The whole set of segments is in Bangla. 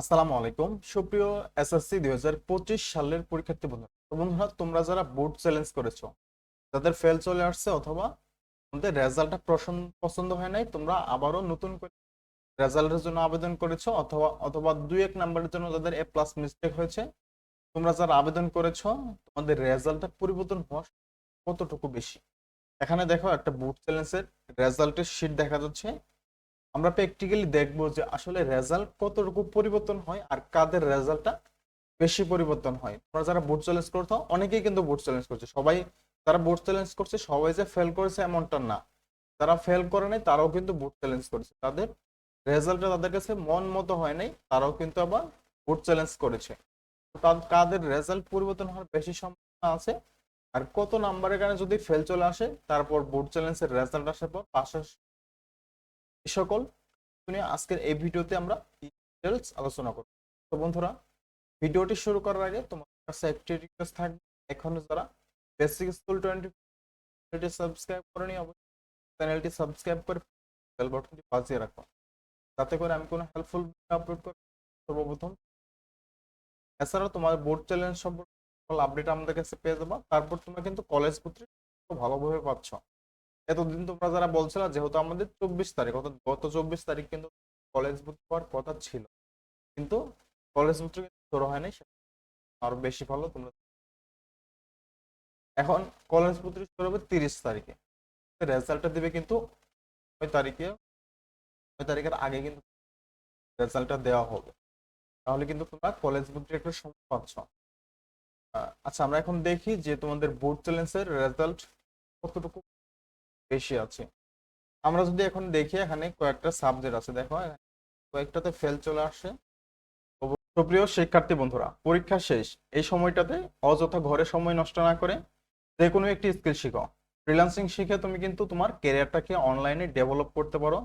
আসসালামু আলাইকুম। সুপ্রিয় এসএসসি দুই হাজার পঁচিশ সালের পরীক্ষার্থী বন্ধুরা, তো বন্ধুরা, তোমরা যারা বোর্ড চ্যালেঞ্জ করেছ, যাদের ফেল চলে আসছে অথবা তোমাদের রেজাল্টটা পছন্দ হয় নাই, তোমরা আবারও নতুন করে রেজাল্টের জন্য আবেদন করেছ অথবা অথবা দুই এক নাম্বারের জন্য যাদের এ প্লাস মিস্টেক হয়েছে, তোমরা যারা আবেদন করেছ, তোমাদের রেজাল্টটা পরিবর্তন হওয়া কতটুকু বেশি? এখানে দেখো একটা বোর্ড চ্যালেঞ্জের রেজাল্টের শিট দেখা যাচ্ছে। আমরা প্র্যাকটিক্যালি দেখব যে আসলে রেজাল্ট কতটুকু পরিবর্তন হয় আর কাদের রেজাল্টটা বেশি পরিবর্তন হয়। তোমরা যারা বোর্ড চ্যালেঞ্জ করতো অনেকেই কিন্তু বোর্ড চ্যালেঞ্জ করছে। সবাই তারা বোর্ড চ্যালেঞ্জ করছে, সবাই যে ফেল করেছে এমনটা না। তারা ফেল করে নাই, তারাও কিন্তু বোর্ড চ্যালেঞ্জ করেছে। তাদের রেজাল্টটা তাদের কাছে মন মতো হয় নাই, তারাও কিন্তু আবার বোর্ড চ্যালেঞ্জ করেছে। কাদের রেজাল্ট পরিবর্তন হওয়ার বেশি সম্ভাবনা আছে, আর কত নাম্বারের কারণে যদি ফেল চলে আসে, তারপর বোর্ড চ্যালেঞ্জের রেজাল্ট আসার পর পাশের সকল নিয়ে আজকের এই ভিডিওতে আমরা ডিটেলস আলোচনা করব। তো বন্ধুরা, ভিডিওটি শুরু করার আগে তোমার কাছে একটি রিকোয়েস্ট থাকবে। এখনও যারা বেসিক স্কুল টোয়েন্টি সাবস্ক্রাইব করেনি, অবশ্যই চ্যানেলটি সাবস্ক্রাইব করে বেল বাটনটি বাজিয়ে রাখো। যাতে করে আমি কোনো হেল্পফুল আপলোড করি। সর্বপ্রথম এছাড়া তোমার বোর্ড চ্যালেঞ্জ সম্পর্কে আপডেট আমাদের কাছে পেয়ে যাবা। তারপর তোমরা কিন্তু কলেজ পত্রিকা ভালোভাবে পাচ্ছ। এতদিন তোমরা যারা বলছিল, যেহেতু আমাদের চব্বিশ তারিখ, অর্থাৎ গত চব্বিশ তারিখ কিন্তু কলেজ ভর্তি হওয়ার কথা ছিল। কিন্তু কলেজ কিন্তু শুরু হয়নি আরও বেশি ভালো তোমরা এখন কলেজ ভর্তি শুরু হবে তিরিশ তারিখে। রেজাল্টটা দিবে কিন্তু ওই তারিখে, ওই তারিখের আগে কিন্তু রেজাল্টটা দেওয়া হবে। তাহলে কিন্তু তোমরা কলেজ ভর্তির একটা সময় পাচ্ছ। আচ্ছা আমরা এখন দেখি যে তোমাদের বোর্ড চ্যালেঞ্জের রেজাল্ট কতটুকু বেশি আছে। আমরা যদি এখন দেখি এখানে কয়েকটা সাবজেক্ট আছে, দেখো কয়েকটাতে ফেল চলে আসে। সুপ্রিয় শিক্ষার্থী বন্ধুরা, পরীক্ষা শেষ। এই সময়টাতে অযথা ঘরে সময় নষ্ট না করে যে কোনো একটি স্কিল শিখো। ফ্রিল্যান্সিং শিখে তুমি কিন্তু তোমার কেরিয়ারটাকে অনলাইনে ডেভেলপ করতে পারো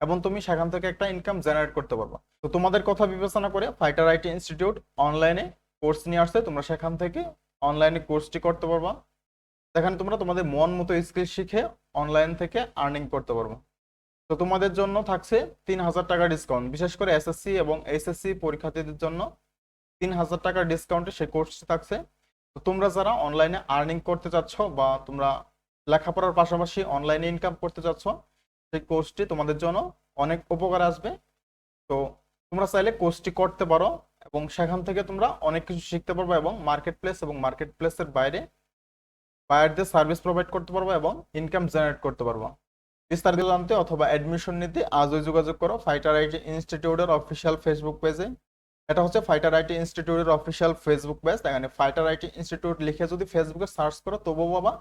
এবং তুমি সেখান থেকে একটা ইনকাম জেনারেট করতে পারবা। তো তোমাদের কথা বিবেচনা করে ফাইটার আইটি ইনস্টিটিউট অনলাইনে কোর্স নিয়ে আসছে তোমরা সেখান থেকে অনলাইনে কোর্সটি করতে পারবা। যেখানে তোমরা তোমাদের মন মতো স্কিল শিখে অনলাইন থেকে আর্নিং করতে পারব তো তোমাদের জন্য থাকছে তিন হাজার টাকা ডিসকাউন্ট বিশেষ করে এসএসসি এবং এইচএসসি পরীক্ষার্থীদের জন্য তিন হাজার টাকার ডিসকাউন্টে সেই কোর্সটি থাকছে। তো তোমরা যারা অনলাইনে আর্নিং করতে চাচ্ছ বা তোমরা লেখাপড়ার পাশাপাশি অনলাইনে ইনকাম করতে চাচ্ছ, সেই কোর্সটি তোমাদের জন্য অনেক উপকার আসবে। তো তোমরা চাইলে কোর্সটি করতে পারো এবং সেখান থেকে তোমরা অনেক কিছু শিখতে পারবে এবং মার্কেট প্লেস এবং মার্কেট প্লেসের বাইরে বায়ারদের সার্ভিস প্রোভাইড করতে পারব এবং ইনকাম জেনারেট করতে পারব। বিস্তারিত জানতে অথবা অ্যাডমিশন নিতে আজই যোগাযোগ করো ফাইটার আইটি ইনস্টিটিউটের অফিসিয়াল ফেসবুক পেজে এটা হচ্ছে ফাইটার আইটি ইনস্টিটিউটের অফিসিয়াল ফেসবুক পেজ এখানে ফাইটার আইটি ইনস্টিটিউট লিখে যদি ফেসবুকে সার্চ করো তবুও বাবা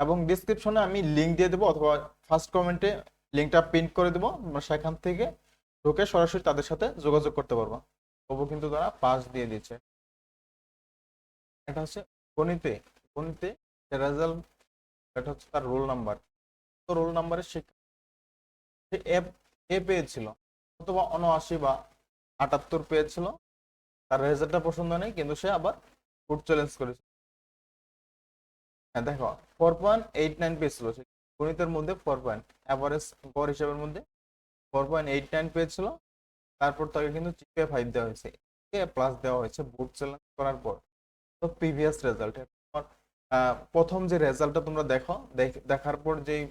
এবং ডিসক্রিপশনে আমি লিঙ্ক দিয়ে দেবো অথবা ফার্স্ট কমেন্টে লিঙ্কটা প্রিন্ট করে দেবো। সেখান থেকে ঢুকে সরাসরি তাদের সাথে যোগাযোগ করতে পারব। তবু কিন্তু তারা পাস দিয়ে দিচ্ছে এটা হচ্ছে গণিতে। গণিতে রেজাল্ট এটা হচ্ছে তার রোল নাম্বার তো রোল নাম্বারের শিক্ষা সে এ- এ পেয়েছিল অথবা উনআশি বা আটাত্তর পেয়েছিল। তার রেজাল্টটা পছন্দ নেই কিন্তু সে আবার ফুড চ্যালেঞ্জ করেছে। হ্যাঁ দেখো ফোর পয়েন্ট এইট নাইন পেয়েছিল সে। গণিতের মধ্যে ফোর পয়েন্ট অ্যাভারেজ গড় হিসাবের মধ্যে ফোর পয়েন্ট এইট নাইন পেয়েছিল। তারপর তাকে কিন্তু জিপিএ ফাইভ দেওয়া হয়েছে। প্লাস দেওয়া হয়েছে বুট চ্যালেঞ্জ করার পর। তো প্রিভিয়াস রেজাল্ট আহ, প্রথম যে রেজাল্টটা তোমরা দেখো দেখার পর যেই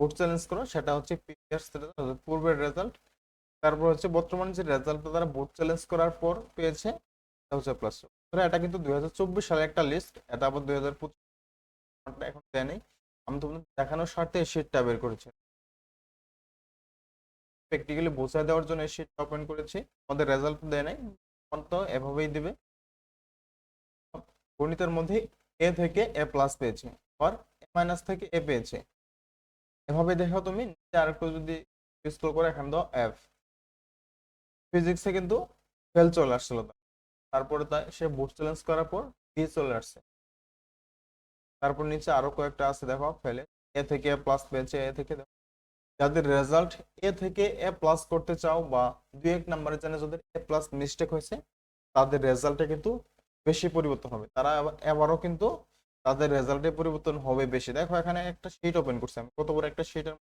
বুট চ্যালেঞ্জ করো, সেটা হচ্ছে প্রিভিয়াস পূর্বের রেজাল্ট তারপর হচ্ছে বর্তমান যে রেজাল্টটা তারা বুট চ্যালেঞ্জ করার পর পেয়েছে, এটা হচ্ছে প্লাস এটা কিন্তু দুই হাজার চব্বিশ সালের একটা লিস্ট এটা আবার দুই হাজার পঁচিশ এখন দেয়নি আমি তোমাদের দেখানোর স্বার্থে এই শিটটা বের করেছি। প্র্যাকটিক্যালি বোঝায় দেওয়ার জন্য এই শিটটা ওপেন করেছি। আমাদের রেজাল্ট দেয় নাই এভাবেই দিবে। গণিতের মধ্যে এ থেকে এ প্লাস পেয়েছে আর এ মাইনাস থেকে এ পেয়েছে এভাবে দেখো তুমি, নিচে আরেকটু যদি স্ক্রল করে এখানে দাও এফ ফিজিক্সে কিন্তু ফেল চলে আসছিল তার। তারপরে তাই সে বুট চ্যালেঞ্জ করার পর বি চলে আসছে তারপর নিচে আরও কয়েকটা আছে, দেখো ফেলে এ থেকে এ প্লাস পেয়েছে এ থেকে। যাদের রেজাল্ট এ থেকে এ প্লাস করতে চাও বা দুই এক নাম্বারের জন্য যাদের এ প্লাস মিস্টেক হয়েছে, তাদের রেজাল্টে কিন্তু বেশি পরিবর্তন হবে। তারা এবারও কিন্তু তাদের রেজাল্টে পরিবর্তন হবে বেশি। দেখো, এখানে একটা শিট ওপেন করছি আমি। কত বড় একটা শিটের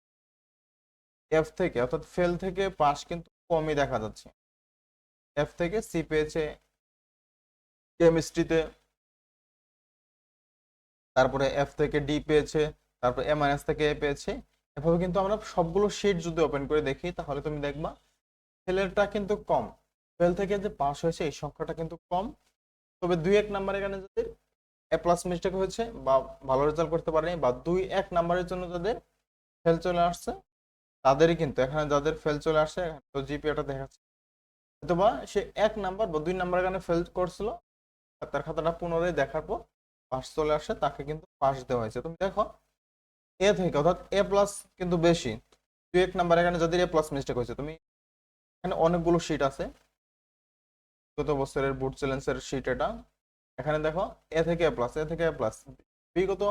এফ থেকে, অর্থাৎ ফেল থেকে পাস কিন্তু কমই দেখা যাচ্ছে। এফ থেকে সি পেয়েছে কেমিস্ট্রিতে তারপরে এফ থেকে ডি পেয়েছে, তারপরে এ মাইনাস থেকে এ পেয়েছে। এভাবে কিন্তু আমরা সবগুলো শিট যদি ওপেন করে দেখি, তাহলে তুমি দেখবা ফেলেরটা কিন্তু কম। ফেল থেকে যে পাস হয়েছে, এই সংখ্যাটা কিন্তু কম। তবে দুই এক নাম্বার এখানে যাদের এ প্লাস মিস্টেক হয়েছে বা ভালো রেজাল্ট করতে পারেনি বা দুই এক নাম্বারের জন্য যাদের ফেল চলে আসছে, তাদেরই কিন্তু এখানে যাদের ফেল চলে আসছে, তো জিপিএটা দেখাচ্ছে। অথবা সে এক নাম্বার বা দুই নাম্বার এখানে ফেল করছিল তার খাতাটা পুনরায় দেখার পর পাস চলে আসে, তাকে কিন্তু পাস দেওয়া হয়েছে। তুমি দেখো এ থেকে, অর্থাৎ এ প্লাস কিন্তু বেশি। দুই এক নাম্বার এখানে যাদের এ প্লাস মিস্টেক হয়েছে, তুমি এখানে অনেকগুলো শিট আছে। গত বছরের বুট চ্যালেঞ্জের শিট এটা। এখানে দেখো এ থেকে এ প্লাস এ থেকে এ প্লাস বিগত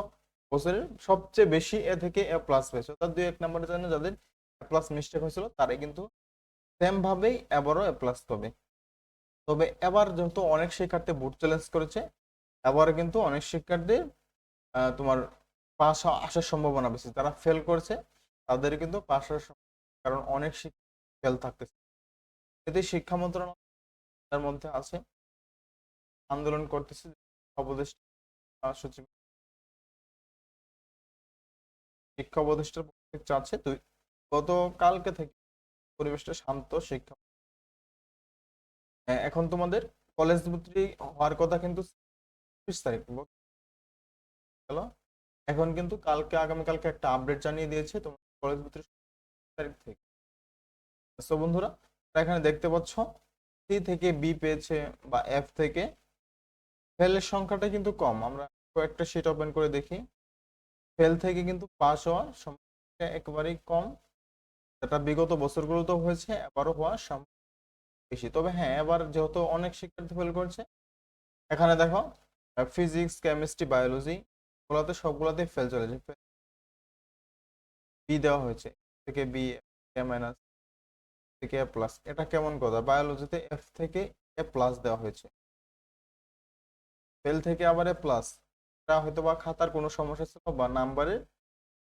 বছরের সবচেয়ে বেশি এ থেকে এ প্লাস পেয়েছে অর্থাৎ দুই এক নম্বরের জন্য যাদের এ প্লাস মিস্টেক হয়েছিল, তারাই কিন্তু সেম ভাবেই এবারও এ প্লাস পাবে। তবে এবার যেহেতু অনেক শিক্ষার্থী বুট চ্যালেঞ্জ করেছে, এবারে কিন্তু অনেক শিক্ষার্থীর তোমার পাস আসার সম্ভাবনা বেশি। যারা ফেল করেছে, তাদের কিন্তু পাস আসার কারণ অনেক ফেল থাকতেছে। এতে শিক্ষা মন্ত্রণালয়ের মধ্যে আছে। আন্দোলন করতেছে উপদেষ্টা সচিব। শিক্ষা উপদেষ্টার চাচ্ছে তুই গতকালকে থেকে পরিবেশটা শান্ত শিক্ষা হ্যাঁ, এখন তোমাদের কলেজ ভর্তি হওয়ার কথা কিন্তু তিরিশ তারিখ হ্যালো এখন কিন্তু কালকে আগামীকালকে একটা আপডেট জানিয়ে দিয়েছে তোমার কলেজ ভর্তির তারিখ থেকে। সো বন্ধুরা এখানে দেখতে পাচ্ছ সি থেকে বি পেয়েছে বা এফ থেকে ফেলের সংখ্যাটা কিন্তু কম। আমরা কয়েকটা শিট ওপেন করে দেখি। ফেল থেকে কিন্তু পাস হওয়ার সম্ভাবনা একেবারেই কম। যেটা বিগত বছরগুলোতে হয়েছে, এবারও হওয়ার সম্ভাবনা বেশি। তবে হ্যাঁ এবার যেহেতু অনেক শিক্ষার্থী ফেল করছে, এখানে দেখো ফিজিক্স কেমিস্ট্রি বায়োলজি ওগুলোতে সবগুলোতে ফেল চলেছে। বি দেওয়া হয়েছে থেকে বি, এ মাইনাস থেকে এ প্লাস এটা কেমন কথা? বায়োলজিতে এফ থেকে এ প্লাস দেওয়া হয়েছে। ফেল থেকে আবার এ প্লাস এটা হয়তো বা খাতার কোনো সমস্যা ছিল বা নাম্বারের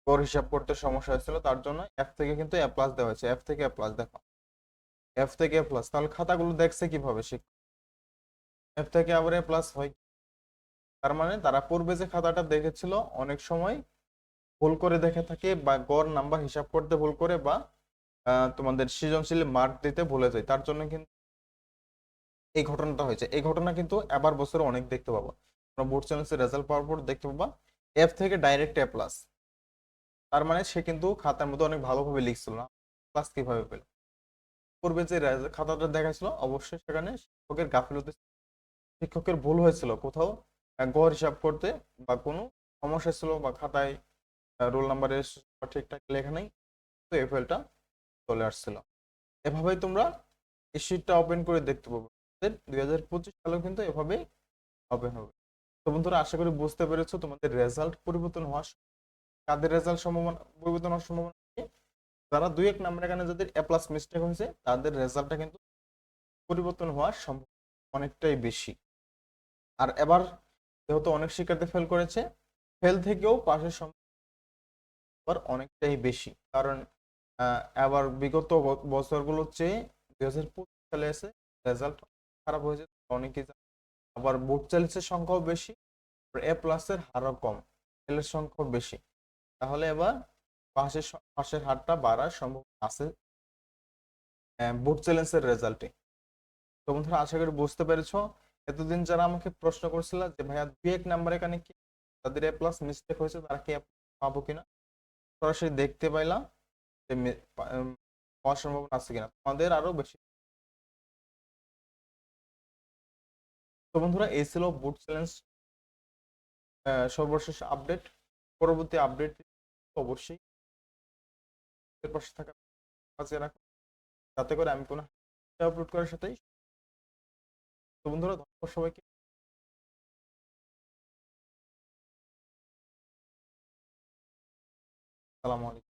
গড় হিসাব করতে সমস্যা হয়েছিল, তার জন্য এফ থেকে কিন্তু এ প্লাস দেওয়া হয়েছে। এফ থেকে এ প্লাস দেখো। এফ থেকে এ প্লাস তাহলে খাতাগুলো দেখছে কীভাবে শিক্ষক এফ থেকে আবার এ প্লাস হয়। তার মানে তারা পূর্বে যে খাতাটা দেখেছিল, অনেক সময় ভুল করে দেখে থাকে বা গড় নাম্বার হিসাব করতে ভুল করে বা তোমাদের সৃজনশীল মার্ক দিতে ভুলে যায় তার জন্য কিন্তু এই ঘটনাটা হয়েছে। এই ঘটনা কিন্তু এবার বছরে অনেক দেখতে পাবো। তোমরা বোর্ড চ্যালেঞ্জের রেজাল্ট পাওয়ার পর দেখতে পাবা এফ থেকে ডাইরেক্ট এ প্লাস তার মানে সে কিন্তু খাতার মধ্যে অনেক ভালোভাবে লিখছিল না। প্লাস কীভাবে পেল? পূর্বে যে খাতাটা দেখাছিল অবশ্যই সেখানে শিক্ষকের গাফিলতি, শিক্ষকের ভুল হয়েছিল। কোথাও গড় হিসাব করতে বা কোনো সমস্যা ছিল বা খাতায় রোল নাম্বারের ঠিকঠাক লেখা নেই। তো এই ফাইলটা চলে আসছিল। এভাবেই তোমরা এই শিটটা ওপেন করে দেখতে পাবো। দুই হাজার পঁচিশ সালেও কিন্তু এভাবেই ওপেন হবে। তো বন্ধুরা, আশা করি বুঝতে পেরেছ তোমাদের রেজাল্ট পরিবর্তন হওয়ার কাদের রেজাল্ট সম্ভাবনা, পরিবর্তন হওয়ার সম্ভাবনা কি? যারা দুই এক নাম্বার এখানে যাদের এ প্লাস মিস্টেক হয়েছে, তাদের রেজাল্টটা কিন্তু পরিবর্তন হওয়ার সম্ভাবনা অনেকটাই বেশি। আর এবার যেহেতু অনেক শিক্ষার্থী ফেল করেছে ফেল থেকেও পাশের সম্ভাবনা অনেকটাই বেশি। কারণ আহ, এবার বিগত বছরগুলোর চেয়ে দুই হাজার পঁচিশ সালে এসে রেজাল্ট খারাপ হয়েছে। অনেকেই জানে। আবার বুট চ্যালেঞ্জের সংখ্যাও বেশি এ প্লাসের হারও কম। ফেলের সংখ্যাও বেশি। তাহলে এবার পাশের পাশের হারটা বাড়ার সম্ভাবনা আছে। বুট চ্যালেঞ্জের রেজাল্টে তো বন্ধুরা আশা করি বুঝতে পেরেছ। এতদিন যারা আমাকে প্রশ্ন করছিল যে ভাইয়া দুই এক নাম্বার এখানে কি? তাদের এ প্লাস মিস্টেক হয়েছে। তারা কি পাবো কিনা? সরাসরি দেখতে পাইলাম। হওয়ার সম্ভাবনা আছে কিনা? তোমাদের আরও বেশি। তো বন্ধুরা, এই ছিল বুট চ্যালেঞ্জ সর্বশেষ আপডেট পরবর্তী আপডেট অবশ্যই এর পাশে থাকা কাজে রাখো। যাতে করে আমি কোনো আপলোড করার সাথেই তো বন্ধুরা, ধন্যবাদ সবাইকে। সালামু আলাইকুম।